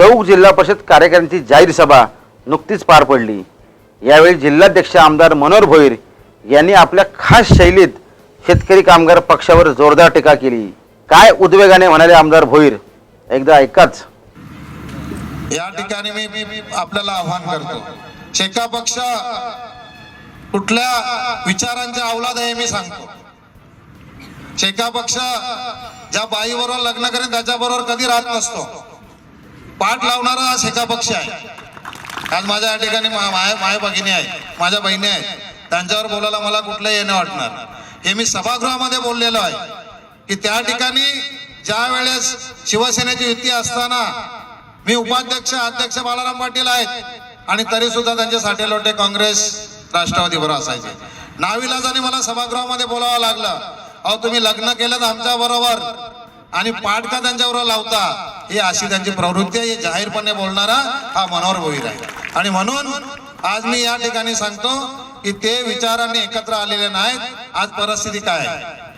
चौक जिल्हा परिषद कार्यकारिणीची जाहीर सभा नुकतीच पार पडली. यावेळी जिल्हाध्यक्ष आमदार मनोहर भोईर यांनी आपल्या खास शैलीत शेतकरी कामगार पक्षावर जोरदार टीका केली. काय उद्वेगाने म्हणाले आमदार भोईर? एकदा ऐकाच. या ठिकाणी मी आपल्याला आव्हान करतो. शेका पक्ष कुठल्या विचारांच्या अवलाद आहे मी सांगतो. शेका पक्ष ज्या बाईबरोबर लग्न करेन त्याच्याबरोबर कधी राहत नसतो. पाठ लावणारा हा शेका पक्ष आहे. आज माझ्या या ठिकाणी मा- माया भगिनी आहे माझ्या बहिणी आहेत. त्यांच्यावर बोलायला मला कुठलं येणं वाटणार हे मी सभागृहामध्ये बोललेलो आहे की त्या ठिकाणी ज्या वेळेस शिवसेनेची युती असताना मी उपाध्यक्ष अध्यक्ष बालाराम पाटील आहेत आणि तरी सुद्धा त्यांचे साठे लोटे काँग्रेस राष्ट्रवादी बरोबर असायचे. नाविलाजाने मला सभागृहामध्ये बोलावं लागलं. अहो तुम्ही लग्न केलं आमच्या बरोबर आणि पाठ का लावता ही अशी त्यांची प्रवृत्ती आहे. जाहीरपणे बोलणारा हा मनोहर भोईर आहे. आणि म्हणून आज मी या ठिकाणी सांगतो की ते विचारांनी एकत्र आलेले नाहीत. आज परिस्थिती काय आहे?